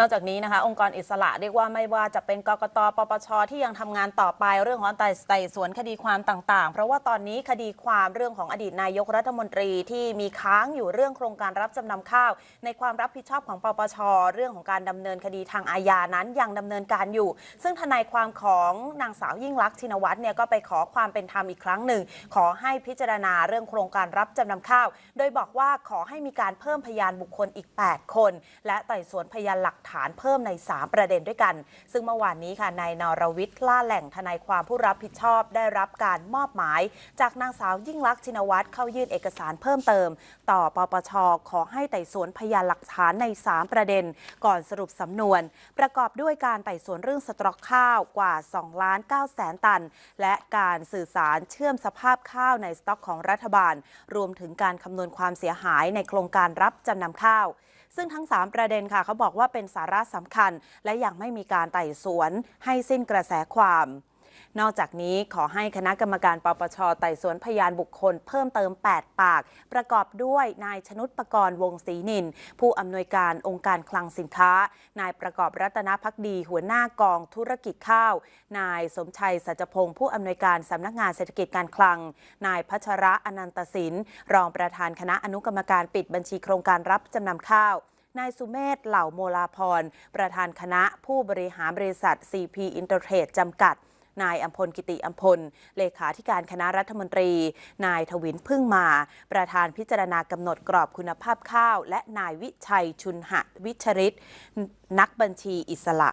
นอกจากนี้นะคะ องค์กรอิสระเรียกว่าไม่ว่าจะเป็นกกตปปชที่ยังทำงานต่อไปเรื่องของไต่ไต่สวนคดีความต่างๆ เพราะว่าตอนนี้คดีความเรื่องของอดีตนายกรัฐมนตรีที่มีค้างอยู่เรื่องโครงการรับจำนำข้าว ในความรับผิดชอบของปปชเรื่องของการดำเนินคดีทางอาญานั้นยังดำเนินการอยู่ ซึ่งทนายความของนางสาวยิ่งลักษณ์ชินวัตรเนี่ยก็ไปขอความเป็นธรรมอีกครั้งหนึ่ง ขอให้พิจารณาเรื่องโครงการรับจำนำข้าว โดยบอกว่าขอให้มีการเพิ่มพยานบุคคลอีก 8 คน และไต่สวนพยานหลักฐานเพิ่มใน 3 ประเด็นด้วยกัน ซึ่งเมื่อวานนี้ค่ะนายนรวิทย์ล่าแหล่งทนายความผู้รับผิดชอบได้รับการมอบหมาย จากนางสาวยิ่งลักษณ์ชินวัตรเข้ายื่นเอกสารเพิ่มเติม ต่อปปชขอให้ไต่สวนพยานหลักฐานใน 3 ประเด็น ก่อนสรุปสำนวน ประกอบด้วยการไต่สวนเรื่องสต็อกข้าวกว่า2ล้าน9แสนตัน และการสื่อสารเชื่อมสภาพข้าวในสต็อกของรัฐบาล รวมถึงการคำนวณความเสียหายในโครงการรับจำนำข้าวซึ่งทั้ง 3 ประเด็นค่ะเขาบอกว่าเป็นสาระสำคัญ และยังไม่มีการไต่สวนให้สิ้นกระแสความ นอกจากนี้ขอให้คณะกรรมการปปชไต่สวนพยานบุคคลเพิ่มเติม 8 ปาก ประกอบด้วยนายชนุตประกรณ์วงศรีนิน ผู้อำนวยการองค์การคลังสินค้า นายประกอบรัตนพักดี หัวหน้ากองธุรกิจข้าว นายสมชัยสัจพงศ์ผู้อำนวยการสำนักงานเศรษฐกิจการคลัง นายพัชระอนันตสินรองประธานคณะอนุกรรมการปิดบัญชีโครงการรับจำนำข้าวนายสุเมธเหล่าโมลาพร ประธานคณะผู้บริหารบริษัท CP Intertrade จำกัด นายอัมพลกิติอัมพล เลขาธิการคณะรัฐมนตรี นายทวินพึ่งมา ประธานพิจารณากำหนดกรอบคุณภาพข้าว และนายวิชัยชุนหะวิชริตนักบัญชีอิสระ